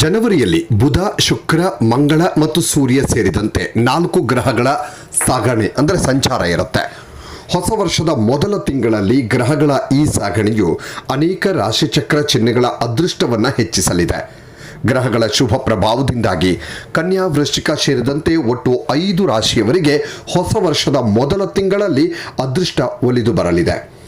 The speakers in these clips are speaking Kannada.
ಜನವರಿಯಲ್ಲಿ ಬುಧ, ಶುಕ್ರ, ಮಂಗಳ ಮತ್ತು ಸೂರ್ಯ ಸೇರಿದಂತೆ ನಾಲ್ಕು ಗ್ರಹಗಳ ಸಾಗಣೆ, ಅಂದರೆ ಸಂಚಾರ ಇರುತ್ತೆ. ಹೊಸ ವರ್ಷದ ಮೊದಲ ತಿಂಗಳಲ್ಲಿ ಗ್ರಹಗಳ ಈ ಸಾಗಣೆಯು ಅನೇಕ ರಾಶಿಚಕ್ರ ಚಿಹ್ನೆಗಳ ಅದೃಷ್ಟವನ್ನು ಹೆಚ್ಚಿಸಲಿದೆ. ಗ್ರಹಗಳ ಶುಭ ಪ್ರಭಾವದಿಂದಾಗಿ ಕನ್ಯಾ ವೃಶ್ಚಿಕ ಸೇರಿದಂತೆ ಒಟ್ಟು ಐದು ರಾಶಿಯವರಿಗೆ ಹೊಸ ವರ್ಷದ ಮೊದಲ ತಿಂಗಳಲ್ಲಿ ಅದೃಷ್ಟ ಒಲಿದು ಬರಲಿದೆ.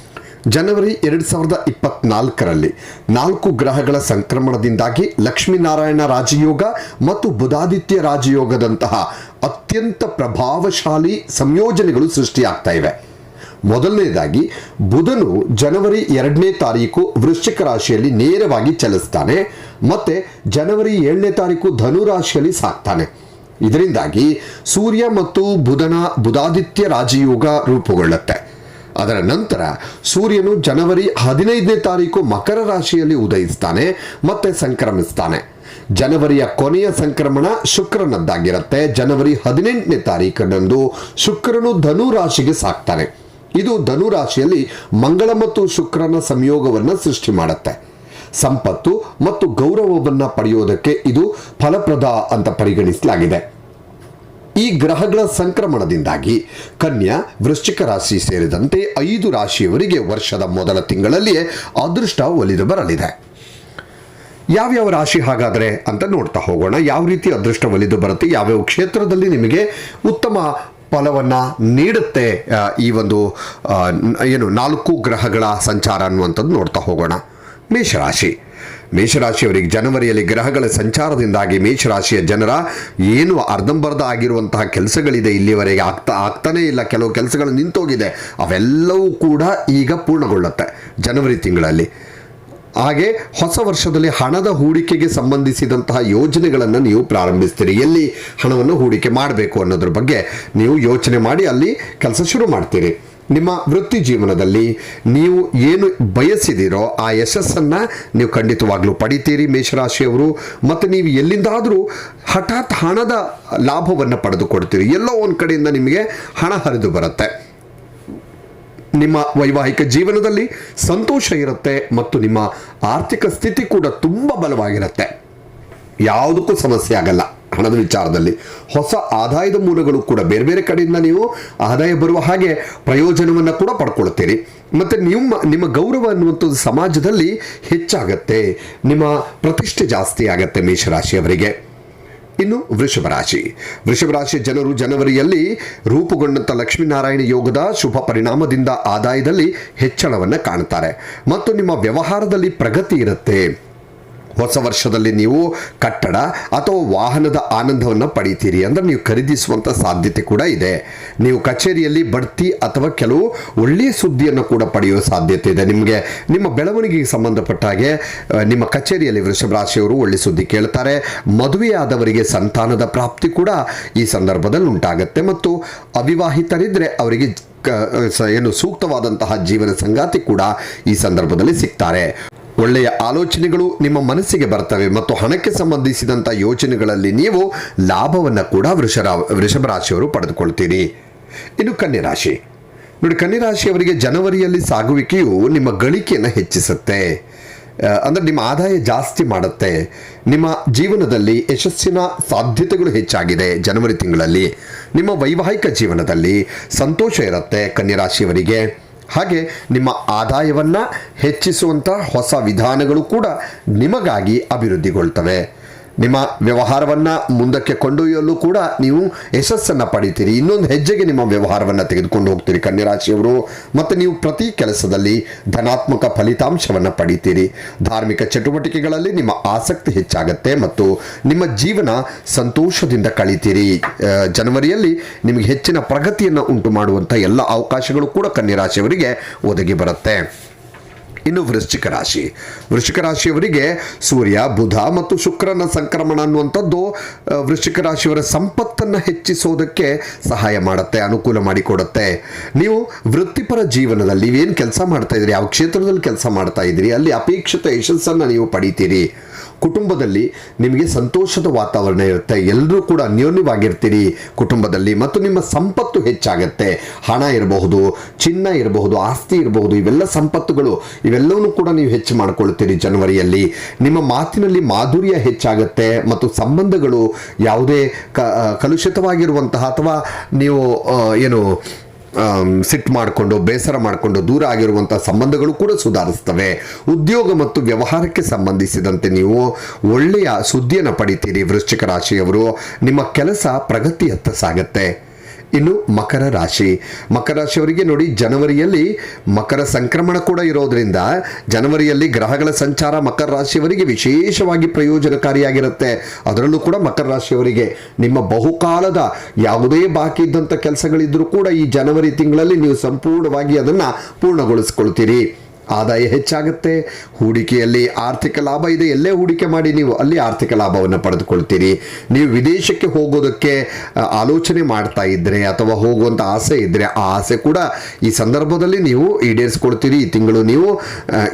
ಜನವರಿ ಎರಡು ಸಾವಿರದ ಇಪ್ಪತ್ನಾಲ್ಕರಲ್ಲಿ ನಾಲ್ಕು ಗ್ರಹಗಳ ಸಂಕ್ರಮಣದಿಂದಾಗಿ ಲಕ್ಷ್ಮೀನಾರಾಯಣ ರಾಜಯೋಗ ಮತ್ತು ಬುಧಾದಿತ್ಯ ರಾಜಯೋಗದಂತಹ ಅತ್ಯಂತ ಪ್ರಭಾವಶಾಲಿ ಸಂಯೋಜನೆಗಳು ಸೃಷ್ಟಿಯಾಗ್ತಾ ಇವೆ. ಮೊದಲನೇದಾಗಿ, ಬುಧನು ಜನವರಿ ಎರಡನೇ ತಾರೀಕು ವೃಶ್ಚಿಕ ರಾಶಿಯಲ್ಲಿ ನೇರವಾಗಿ ಚಲಿಸ್ತಾನೆ ಮತ್ತೆ ಜನವರಿ ಏಳನೇ ತಾರೀಕು ಧನು ರಾಶಿಯಲ್ಲಿ ಸಾಕ್ತಾನೆ. ಇದರಿಂದಾಗಿ ಸೂರ್ಯ ಮತ್ತು ಬುಧನ ಬುಧಾದಿತ್ಯ ರಾಜಯೋಗ ರೂಪುಗೊಳ್ಳುತ್ತೆ. ಅದರ ನಂತರ ಸೂರ್ಯನು ಜನವರಿ ಹದಿನೈದನೇ ತಾರೀಕು ಮಕರ ರಾಶಿಯಲ್ಲಿ ಉದಯಿಸ್ತಾನೆ, ಮತ್ತೆ ಸಂಕ್ರಮಿಸ್ತಾನೆ. ಜನವರಿಯ ಕೊನೆಯ ಸಂಕ್ರಮಣ ಶುಕ್ರನದ್ದಾಗಿರುತ್ತೆ. ಜನವರಿ ಹದಿನೆಂಟನೇ ತಾರೀಕಿನಂದು ಶುಕ್ರನು ಧನು ರಾಶಿಗೆ ಸಾಕ್ತಾನೆ. ಇದು ಧನು ರಾಶಿಯಲ್ಲಿ ಮಂಗಳ ಮತ್ತು ಶುಕ್ರನ ಸಂಯೋಗವನ್ನು ಸೃಷ್ಟಿ ಮಾಡುತ್ತೆ. ಸಂಪತ್ತು ಮತ್ತು ಗೌರವವನ್ನು ಪಡೆಯೋದಕ್ಕೆ ಇದು ಫಲಪ್ರದ ಅಂತ ಪರಿಗಣಿಸಲಾಗಿದೆ. ಈ ಗ್ರಹಗಳ ಸಂಕ್ರಮಣದಿಂದಾಗಿ ಕನ್ಯಾ, ವೃಶ್ಚಿಕ ರಾಶಿ ಸೇರಿದಂತೆ ಐದು ರಾಶಿಯವರಿಗೆ ವರ್ಷದ ಮೊದಲ ತಿಂಗಳಲ್ಲಿಯೇ ಅದೃಷ್ಟ ಒಲಿದು ಬರಲಿದೆ. ಯಾವ್ಯಾವ ರಾಶಿ ಹಾಗಾದರೆ ಅಂತ ನೋಡ್ತಾ ಹೋಗೋಣ. ಯಾವ ರೀತಿ ಅದೃಷ್ಟ ಒಲಿದು ಬರುತ್ತೆ, ಯಾವ್ಯಾವ ಕ್ಷೇತ್ರದಲ್ಲಿ ನಿಮಗೆ ಉತ್ತಮ ಫಲವನ್ನು ನೀಡುತ್ತೆ ಈ ಒಂದು ಏನು ನಾಲ್ಕು ಗ್ರಹಗಳ ಸಂಚಾರ ಅನ್ನುವಂಥದ್ದು ನೋಡ್ತಾ ಹೋಗೋಣ. ಮೇಷರಾಶಿ. ಮೇಷರಾಶಿಯವರಿಗೆ ಜನವರಿಯಲ್ಲಿ ಗ್ರಹಗಳ ಸಂಚಾರದಿಂದಾಗಿ ಮೇಷರಾಶಿಯ ಜನರ ಏನು ಅರ್ಧಂಬರ್ಧ ಆಗಿರುವಂತಹ ಕೆಲಸಗಳಿದೆ ಇಲ್ಲಿವರೆಗೆ ಆಗ್ತಾ, ಆಗ್ತಾನೇ ಇಲ್ಲ. ಕೆಲವು ಕೆಲಸಗಳು ನಿಂತೋಗಿದೆ. ಅವೆಲ್ಲವೂ ಕೂಡ ಈಗ ಪೂರ್ಣಗೊಳ್ಳುತ್ತೆ ಜನವರಿ ತಿಂಗಳಲ್ಲಿ. ಹಾಗೆ ಹೊಸ ವರ್ಷದಲ್ಲಿ ಹಣದ ಹೂಡಿಕೆಗೆ ಸಂಬಂಧಿಸಿದಂತಹ ಯೋಜನೆಗಳನ್ನು ನೀವು ಪ್ರಾರಂಭಿಸ್ತೀರಿ. ಎಲ್ಲಿ ಹಣವನ್ನು ಹೂಡಿಕೆ ಮಾಡಬೇಕು ಅನ್ನೋದ್ರ ಬಗ್ಗೆ ನೀವು ಯೋಚನೆ ಮಾಡಿ ಅಲ್ಲಿ ಕೆಲಸ ಶುರು ಮಾಡ್ತೀರಿ. ನಿಮ್ಮ ವೃತ್ತಿ ಜೀವನದಲ್ಲಿ ನೀವು ಏನು ಬಯಸಿದಿರೋ ಆ ಯಶಸ್ಸನ್ನು ನೀವು ಖಂಡಿತವಾಗ್ಲೂ ಪಡಿತೀರಿ ಮೇಷರಾಶಿಯವರು, ಮತ್ತು ನೀವು ಎಲ್ಲಿಂದಾದರೂ ಹಠಾತ್ ಹಣದ ಲಾಭವನ್ನು ಪಡೆದುಕೊಡ್ತೀರಿ. ಎಲ್ಲೋ ಒಂದು ಕಡೆಯಿಂದ ನಿಮಗೆ ಹಣ ಹರಿದು ಬರುತ್ತೆ. ನಿಮ್ಮ ವೈವಾಹಿಕ ಜೀವನದಲ್ಲಿ ಸಂತೋಷ ಇರುತ್ತೆ ಮತ್ತು ನಿಮ್ಮ ಆರ್ಥಿಕ ಸ್ಥಿತಿ ಕೂಡ ತುಂಬ ಬಲವಾಗಿರುತ್ತೆ. ಯಾವುದಕ್ಕೂ ಸಮಸ್ಯೆ ಆಗಲ್ಲ. ಹಣದ ವಿಚಾರದಲ್ಲಿ ಹೊಸ ಆದಾಯದ ಮೂಲಗಳು ಕೂಡ ಬೇರೆ ಬೇರೆ ಕಡೆಯಿಂದ ನೀವು ಆದಾಯ ಬರುವ ಹಾಗೆ ಪ್ರಯೋಜನವನ್ನು ಕೂಡ ಪಡ್ಕೊಳ್ತೀರಿ ಮತ್ತು ನಿಮ್ಮ ನಿಮ್ಮ ಗೌರವ ಅನ್ನುವಂಥದ್ದು ಸಮಾಜದಲ್ಲಿ ಹೆಚ್ಚಾಗತ್ತೆ. ನಿಮ್ಮ ಪ್ರತಿಷ್ಠೆ ಜಾಸ್ತಿ ಆಗತ್ತೆ ಮೇಷರಾಶಿಯವರಿಗೆ. ಇನ್ನು ವೃಷಭ ರಾಶಿ. ವೃಷಭ ರಾಶಿ ಜನರು ಜನವರಿಯಲ್ಲಿ ರೂಪುಗೊಂಡಂಥ ಲಕ್ಷ್ಮೀನಾರಾಯಣ ಯೋಗದ ಶುಭ ಪರಿಣಾಮದಿಂದ ಆದಾಯದಲ್ಲಿ ಹೆಚ್ಚಳವನ್ನು ಕಾಣುತ್ತಾರೆ ಮತ್ತು ನಿಮ್ಮ ವ್ಯವಹಾರದಲ್ಲಿ ಪ್ರಗತಿ ಇರುತ್ತೆ. ಹೊಸ ವರ್ಷದಲ್ಲಿ ನೀವು ಕಟ್ಟಡ ಅಥವಾ ವಾಹನದ ಆನಂದವನ್ನು ಪಡೀತೀರಿ ಅಂದರೆ ನೀವು ಖರೀದಿಸುವಂಥ ಸಾಧ್ಯತೆ ಕೂಡ ಇದೆ. ನೀವು ಕಚೇರಿಯಲ್ಲಿ ಬಡ್ತಿ ಅಥವಾ ಕೆಲವು ಒಳ್ಳೆಯ ಸುದ್ದಿಯನ್ನು ಕೂಡ ಪಡೆಯುವ ಸಾಧ್ಯತೆ ಇದೆ. ನಿಮಗೆ, ನಿಮ್ಮ ಬೆಳವಣಿಗೆಗೆ ಸಂಬಂಧಪಟ್ಟ ಹಾಗೆ ನಿಮ್ಮ ಕಚೇರಿಯಲ್ಲಿ ವೃಷಭ ರಾಶಿಯವರು ಒಳ್ಳೆ ಸುದ್ದಿ ಕೇಳ್ತಾರೆ. ಮದುವೆಯಾದವರಿಗೆ ಸಂತಾನದ ಪ್ರಾಪ್ತಿ ಕೂಡ ಈ ಸಂದರ್ಭದಲ್ಲಿ ಉಂಟಾಗುತ್ತೆ. ಮತ್ತು ಅವಿವಾಹಿತರಿದ್ದರೆ ಅವರಿಗೆ ಏನು ಸೂಕ್ತವಾದಂತಹ ಜೀವನ ಸಂಗಾತಿ ಕೂಡ ಈ ಸಂದರ್ಭದಲ್ಲಿ ಸಿಗ್ತಾರೆ. ಒಳ್ಳೆಯ ಆಲೋಚನೆಗಳು ನಿಮ್ಮ ಮನಸ್ಸಿಗೆ ಬರ್ತವೆ ಮತ್ತು ಹಣಕ್ಕೆ ಸಂಬಂಧಿಸಿದಂಥ ಯೋಚನೆಗಳಲ್ಲಿ ನೀವು ಲಾಭವನ್ನು ಕೂಡ ವೃಷರ ವೃಷಭ ರಾಶಿಯವರು ಪಡೆದುಕೊಳ್ತೀರಿ. ಇನ್ನು ಕನ್ಯರಾಶಿ ನೋಡಿ ಕನ್ಯರಾಶಿಯವರಿಗೆ ಜನವರಿಯಲ್ಲಿ ಸಾಗುವಿಕೆಯು ನಿಮ್ಮ ಗಳಿಕೆಯನ್ನು ಹೆಚ್ಚಿಸುತ್ತೆ. ಅಂದರೆ ನಿಮ್ಮ ಆದಾಯ ಜಾಸ್ತಿ ಮಾಡುತ್ತೆ. ನಿಮ್ಮ ಜೀವನದಲ್ಲಿ ಯಶಸ್ಸಿನ ಸಾಧ್ಯತೆಗಳು ಹೆಚ್ಚಾಗಿದೆ ಜನವರಿ ತಿಂಗಳಲ್ಲಿ. ನಿಮ್ಮ ವೈವಾಹಿಕ ಜೀವನದಲ್ಲಿ ಸಂತೋಷ ಇರುತ್ತೆ ಕನ್ಯರಾಶಿಯವರಿಗೆ ಹಾಗೆ ನಿಮ್ಮ ಆದಾಯವನ್ನು ಹೆಚ್ಚಿಸುವಂಥ ಹೊಸ ವಿಧಾನಗಳು ಕೂಡ ನಿಮಗಾಗಿ ಅಭಿವೃದ್ಧಿಗೊಳ್ತವೆ. ನಿಮ್ಮ ವ್ಯವಹಾರವನ್ನು ಮುಂದಕ್ಕೆ ಕೊಂಡೊಯ್ಯಲು ಕೂಡ ನೀವು ಯಶಸ್ಸನ್ನು ಪಡಿತೀರಿ. ಇನ್ನೊಂದು ಹೆಜ್ಜೆಗೆ ನಿಮ್ಮ ವ್ಯವಹಾರವನ್ನು ತೆಗೆದುಕೊಂಡು ಹೋಗ್ತೀರಿ ಕನ್ಯರಾಶಿಯವರು. ಮತ್ತು ನೀವು ಪ್ರತಿ ಕೆಲಸದಲ್ಲಿ ಧನಾತ್ಮಕ ಫಲಿತಾಂಶವನ್ನು ಪಡಿತೀರಿ. ಧಾರ್ಮಿಕ ಚಟುವಟಿಕೆಗಳಲ್ಲಿ ನಿಮ್ಮ ಆಸಕ್ತಿ ಹೆಚ್ಚಾಗುತ್ತೆ ಮತ್ತು ನಿಮ್ಮ ಜೀವನ ಸಂತೋಷದಿಂದ ಕಳೀತೀರಿ. ಜನವರಿಯಲ್ಲಿ ನಿಮಗೆ ಹೆಚ್ಚಿನ ಪ್ರಗತಿಯನ್ನು ಉಂಟು ಮಾಡುವಂಥ ಎಲ್ಲ ಅವಕಾಶಗಳು ಕೂಡ ಕನ್ಯರಾಶಿಯವರಿಗೆ ಒದಗಿ ಬರುತ್ತೆ. ಇನ್ನು ವೃಶ್ಚಿಕ ರಾಶಿ. ವೃಶ್ಚಿಕ ರಾಶಿಯವರಿಗೆ ಸೂರ್ಯ, ಬುಧ ಮತ್ತು ಶುಕ್ರನ ಸಂಕ್ರಮಣ ಅನ್ನುವಂಥದ್ದು ವೃಶ್ಚಿಕ ರಾಶಿಯವರ ಸಂಪತ್ತನ್ನು ಹೆಚ್ಚಿಸೋದಕ್ಕೆ ಸಹಾಯ ಮಾಡುತ್ತೆ, ಅನುಕೂಲ ಮಾಡಿಕೊಡುತ್ತೆ. ನೀವು ವೃತ್ತಿಪರ ಜೀವನದಲ್ಲಿ ನೀವೇನು ಕೆಲಸ ಮಾಡ್ತಾ ಇದ್ದೀರಿ, ಯಾವ ಕ್ಷೇತ್ರದಲ್ಲಿ ಕೆಲಸ ಮಾಡ್ತಾ ಇದ್ದೀರಿ, ಅಲ್ಲಿ ಅಪೇಕ್ಷಿತ ಯಶಸ್ಸನ್ನು ನೀವು ಪಡಿತೀರಿ. ಕುಟುಂಬದಲ್ಲಿ ನಿಮಗೆ ಸಂತೋಷದ ವಾತಾವರಣ ಇರುತ್ತೆ. ಎಲ್ಲರೂ ಕೂಡ ಅನ್ಯೋನ್ಯವಾಗಿರ್ತೀರಿ ಕುಟುಂಬದಲ್ಲಿ ಮತ್ತು ನಿಮ್ಮ ಸಂಪತ್ತು ಹೆಚ್ಚಾಗತ್ತೆ. ಹಣ ಇರಬಹುದು, ಚಿನ್ನ ಇರಬಹುದು, ಆಸ್ತಿ ಇರಬಹುದು, ಇವೆಲ್ಲ ಸಂಪತ್ತುಗಳು. ಇವೆಲ್ಲವೂ ಕೂಡ ನೀವು ಹೆಚ್ಚು ಮಾಡ್ಕೊಳ್ತೀರಿ ಜನವರಿಯಲ್ಲಿ. ನಿಮ್ಮ ಮಾತಿನಲ್ಲಿ ಮಾಧುರ್ಯ ಹೆಚ್ಚಾಗತ್ತೆ ಮತ್ತು ಸಂಬಂಧಗಳು ಯಾವುದೇ ಕಲುಷಿತವಾಗಿರುವಂತಹ ಅಥವಾ ನೀವು ಏನು ಸಿಟ್ಟು ಮಾಡಿಕೊಂಡು, ಬೇಸರ ಮಾಡಿಕೊಂಡು ದೂರ ಆಗಿರುವಂಥ ಸಂಬಂಧಗಳು ಕೂಡ ಸುಧಾರಿಸ್ತವೆ. ಉದ್ಯೋಗ ಮತ್ತು ವ್ಯವಹಾರಕ್ಕೆ ಸಂಬಂಧಿಸಿದಂತೆ ನೀವು ಒಳ್ಳೆಯ ಸುದ್ದಿಯನ್ನು ಪಡಿತೀರಿ ವೃಶ್ಚಿಕ ರಾಶಿಯವರು. ನಿಮ್ಮ ಕೆಲಸ ಪ್ರಗತಿಯತ್ತ ಸಾಗತ್ತೆ. ಇನ್ನು ಮಕರ ರಾಶಿ. ಮಕರ ರಾಶಿಯವರಿಗೆ ನೋಡಿ ಜನವರಿಯಲ್ಲಿ ಮಕರ ಸಂಕ್ರಮಣ ಕೂಡ ಇರೋದ್ರಿಂದ ಜನವರಿಯಲ್ಲಿ ಗ್ರಹಗಳ ಸಂಚಾರ ಮಕರ ರಾಶಿಯವರಿಗೆ ವಿಶೇಷವಾಗಿ ಪ್ರಯೋಜನಕಾರಿಯಾಗಿರುತ್ತೆ. ಅದರಲ್ಲೂ ಕೂಡ ಮಕರ ರಾಶಿಯವರಿಗೆ ನಿಮ್ಮ ಬಹುಕಾಲದ ಯಾವುದೇ ಬಾಕಿ ಇದ್ದಂಥ ಕೆಲಸಗಳಿದ್ರೂ ಕೂಡ ಈ ಜನವರಿ ತಿಂಗಳಲ್ಲಿ ನೀವು ಸಂಪೂರ್ಣವಾಗಿ ಅದನ್ನು ಪೂರ್ಣಗೊಳಿಸ್ಕೊಳ್ತೀರಿ. ಆದಾಯ ಹೆಚ್ಚಾಗುತ್ತೆ. ಹೂಡಿಕೆಯಲ್ಲಿ ಆರ್ಥಿಕ ಲಾಭ ಇದೆ. ಎಲ್ಲೇ ಹೂಡಿಕೆ ಮಾಡಿ ನೀವು ಅಲ್ಲಿ ಆರ್ಥಿಕ ಲಾಭವನ್ನು ಪಡೆದುಕೊಳ್ತೀರಿ. ನೀವು ವಿದೇಶಕ್ಕೆ ಹೋಗೋದಕ್ಕೆ ಆಲೋಚನೆ ಮಾಡ್ತಾ ಇದ್ದರೆ ಅಥವಾ ಹೋಗುವಂಥ ಆಸೆ ಇದ್ದರೆ ಆ ಆಸೆ ಕೂಡ ಈ ಸಂದರ್ಭದಲ್ಲಿ ನೀವು ಈಡೇರಿಸ್ಕೊಳ್ತೀರಿ. ಈ ತಿಂಗಳು ನೀವು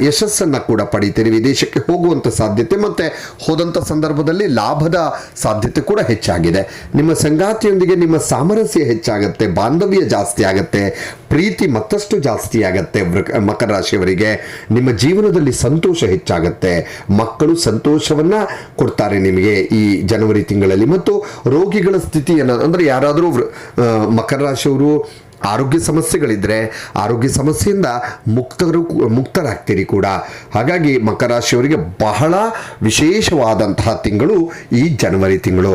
ಯಶಸ್ಸನ್ನು ಕೂಡ ಪಡಿತೀರಿ. ವಿದೇಶಕ್ಕೆ ಹೋಗುವಂಥ ಸಾಧ್ಯತೆ ಮತ್ತು ಹೋದಂಥ ಸಂದರ್ಭದಲ್ಲಿ ಲಾಭದ ಸಾಧ್ಯತೆ ಕೂಡ ಹೆಚ್ಚಾಗಿದೆ. ನಿಮ್ಮ ಸಂಗಾತಿಯೊಂದಿಗೆ ನಿಮ್ಮ ಸಾಮರಸ್ಯ ಹೆಚ್ಚಾಗುತ್ತೆ. ಬಾಂಧವ್ಯ ಜಾಸ್ತಿ ಆಗುತ್ತೆ. ಪ್ರೀತಿ ಮತ್ತಷ್ಟು ಜಾಸ್ತಿ ಆಗುತ್ತೆ. ಮಕರ ರಾಶಿಯವರಿಗೆ. ನಿಮ್ಮ ಜೀವನದಲ್ಲಿ ಸಂತೋಷ ಹೆಚ್ಚಾಗುತ್ತೆ. ಮಕ್ಕಳು ಸಂತೋಷವನ್ನ ಕೊಡ್ತಾರೆ ನಿಮಗೆ ಈ ಜನವರಿ ತಿಂಗಳಲ್ಲಿ. ಮತ್ತು ರೋಗಿಗಳ ಸ್ಥಿತಿಯನ್ನು, ಅಂದರೆ ಯಾರಾದರೂ ಮಕರ ರಾಶಿಯವರು ಆರೋಗ್ಯ ಸಮಸ್ಯೆಗಳಿದ್ರೆ ಆರೋಗ್ಯ ಸಮಸ್ಯೆಯಿಂದ ಮುಕ್ತರು ಮುಕ್ತರಾಗ್ತೀರಿ ಕೂಡ. ಹಾಗಾಗಿ ಮಕರ ರಾಶಿಯವರಿಗೆ ಬಹಳ ವಿಶೇಷವಾದಂತಹ ತಿಂಗಳು ಈ ಜನವರಿ ತಿಂಗಳು.